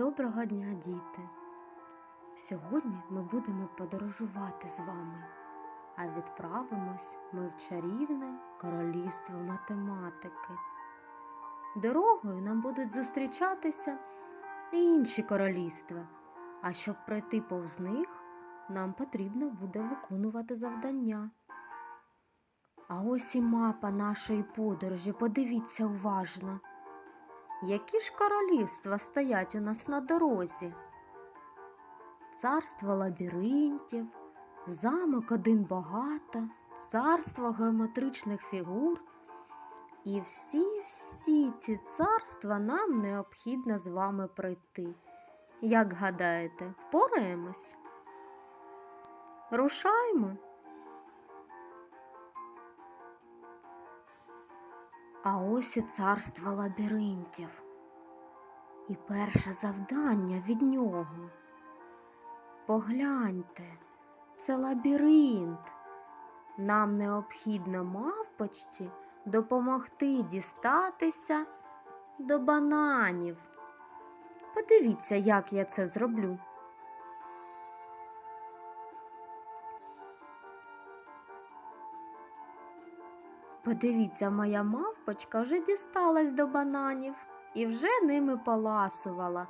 Доброго дня, діти! Сьогодні ми будемо подорожувати з вами, а відправимось ми в чарівне королівство математики. Дорогою нам будуть зустрічатися і інші королівства, а щоб пройти повз них, нам потрібно буде виконувати завдання. А ось і мапа нашої подорожі, подивіться уважно. Які ж королівства стоять у нас на дорозі? Царство лабіринтів, замок один багато, царство геометричних фігур. І всі-всі ці царства нам необхідно з вами пройти. Як гадаєте, впораємось? Рушаймо. А ось і царство лабіринтів. І перше завдання від нього. Погляньте, це лабіринт. Нам необхідно мавпочці допомогти дістатися до бананів. Подивіться, як я це зроблю. Подивіться, моя мавпочка вже дісталась до бананів і вже ними поласувала.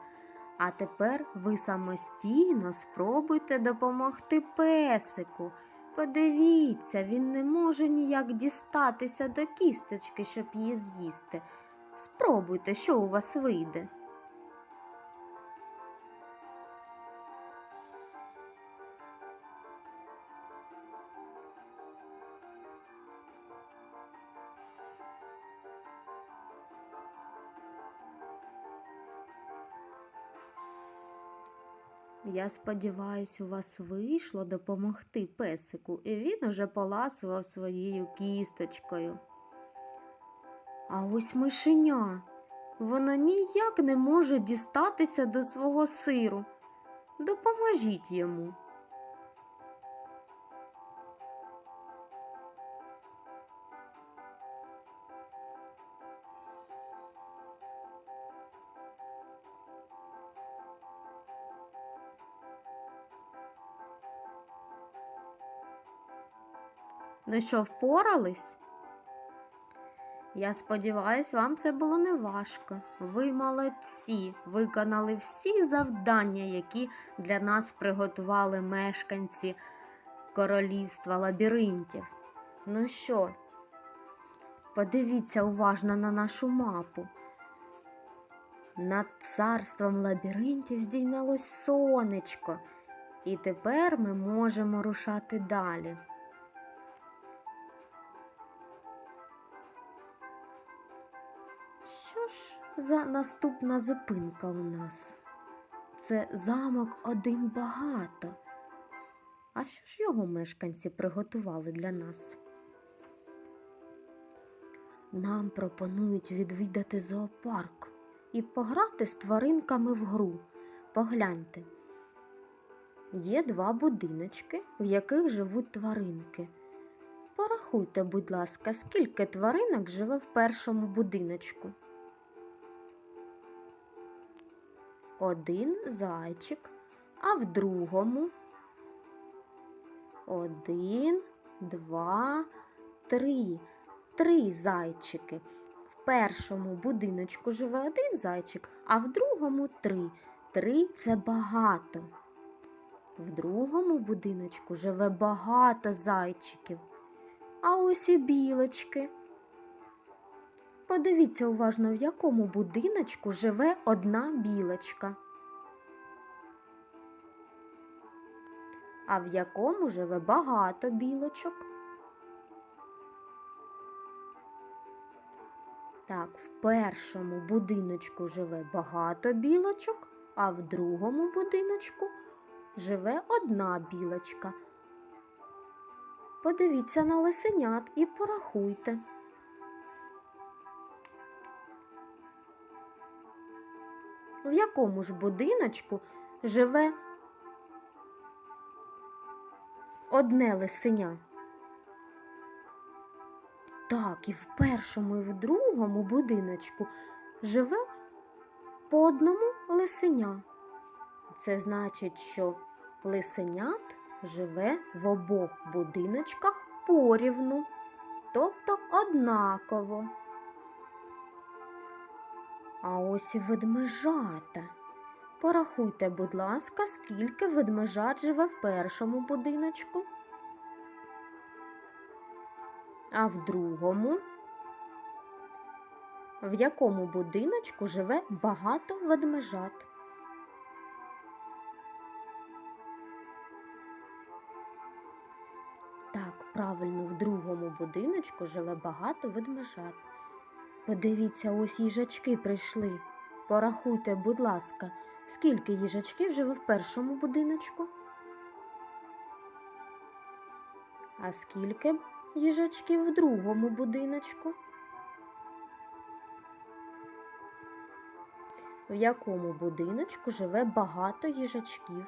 А тепер ви самостійно спробуйте допомогти песику. Подивіться, він не може ніяк дістатися до кісточки, щоб її з'їсти. Спробуйте, що у вас вийде. Я сподіваюсь, у вас вийшло допомогти песику, і він уже поласував своєю кісточкою. А ось мишеня. Вона ніяк не може дістатися до свого сиру. Допоможіть йому. Ну що, впорались? Я сподіваюсь, вам це було не важко. Ви молодці, виконали всі завдання, які для нас приготували мешканці королівства лабіринтів. Ну що, подивіться уважно на нашу мапу. Над царством лабіринтів здійнялось сонечко, і тепер ми можемо рушати далі. За наступна зупинка у нас? Це замок один багато. А що ж його мешканці приготували для нас? Нам пропонують відвідати зоопарк і пограти з тваринками в гру. Погляньте. Є два будиночки, в яких живуть тваринки. Порахуйте, будь ласка, скільки тваринок живе в першому будиночку. Один зайчик, а в другому один, два, три. Три зайчики. В першому будиночку живе один зайчик, а в другому три. Три це багато. В другому будиночку живе багато зайчиків. А ось і білочки. Подивіться уважно, в якому будиночку живе одна білочка. А в якому живе багато білочок. Так, в першому будиночку живе багато білочок, а в другому будиночку живе одна білочка. Подивіться на лисенят і порахуйте. В якому ж будиночку живе одне лисеня? Так, і в першому, і в другому будиночку живе по одному лисеня. Це значить, що лисенят живе в обох будиночках порівну, тобто однаково. А ось і ведмежата. Порахуйте, будь ласка, скільки ведмежат живе в першому будиночку, а в другому. В якому будиночку живе багато ведмежат? Так, правильно, в другому будиночку живе багато ведмежат. Подивіться, ось їжачки прийшли. Порахуйте, будь ласка, скільки їжачків живе в першому будиночку? А скільки їжачків в другому будиночку? В якому будиночку живе багато їжачків?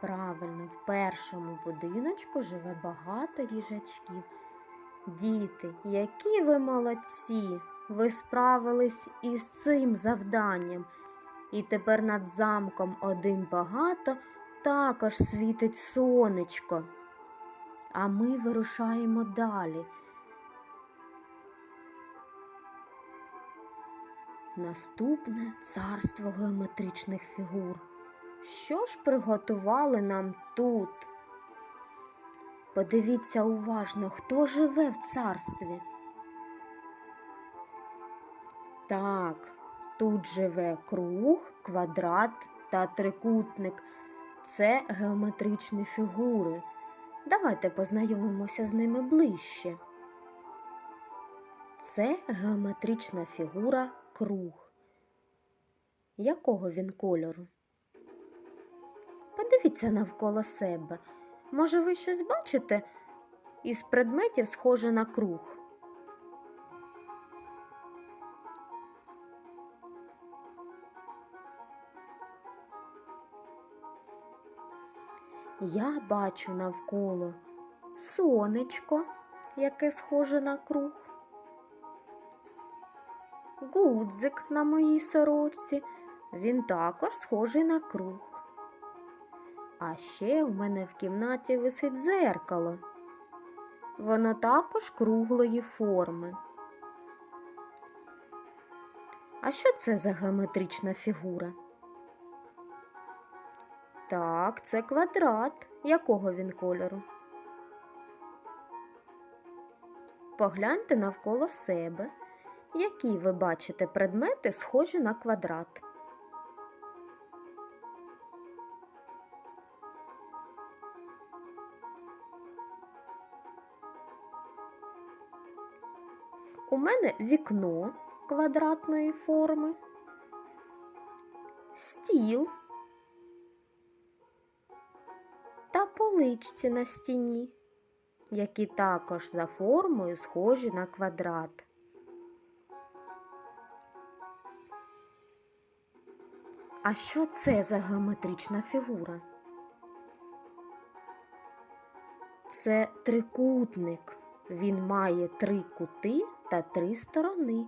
Правильно, в першому будиночку живе багато їжачків. Діти, які ви молодці! Ви справились із цим завданням. І тепер над замком один багато також світить сонечко. А ми вирушаємо далі. Наступне царство геометричних фігур. Що ж приготували нам тут? Подивіться уважно, хто живе в царстві. Так, тут живе круг, квадрат та трикутник. Це геометричні фігури. Давайте познайомимося з ними ближче. Це геометрична фігура круг. Якого він кольору? Подивіться навколо себе. Може, ви щось бачите із предметів, схоже на круг? Я бачу навколо сонечко, яке схоже на круг, гудзик на моїй сорочці, він також схожий на круг. А ще в мене в кімнаті висить дзеркало. Воно також круглої форми. А що це за геометрична фігура? Так, це квадрат. Якого він кольору? Погляньте навколо себе, які ви бачите предмети, схожі на квадрат. Мене вікно квадратної форми, стіл та поличці на стіні, які також за формою схожі на квадрат. А що це за геометрична фігура? Це трикутник. Він має три кути та три сторони,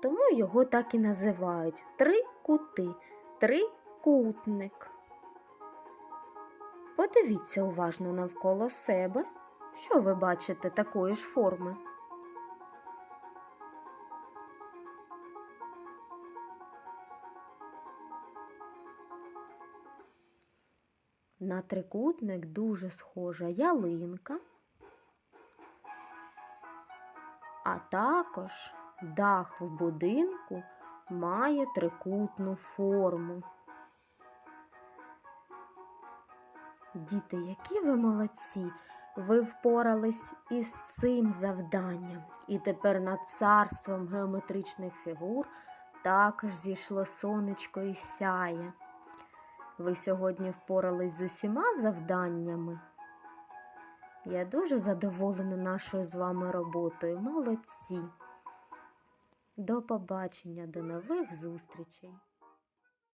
тому його так і називають три кути, трикутник. Подивіться уважно навколо себе, що ви бачите такої ж форми. На трикутник дуже схожа ялинка. А також дах в будинку має трикутну форму. Діти, які ви молодці! Ви впорались із цим завданням, і тепер над царством геометричних фігур також зійшло сонечко і сяє. Ви сьогодні впорались з усіма завданнями. Я дуже задоволена нашою з вами роботою. Молодці. До побачення, до нових зустрічей!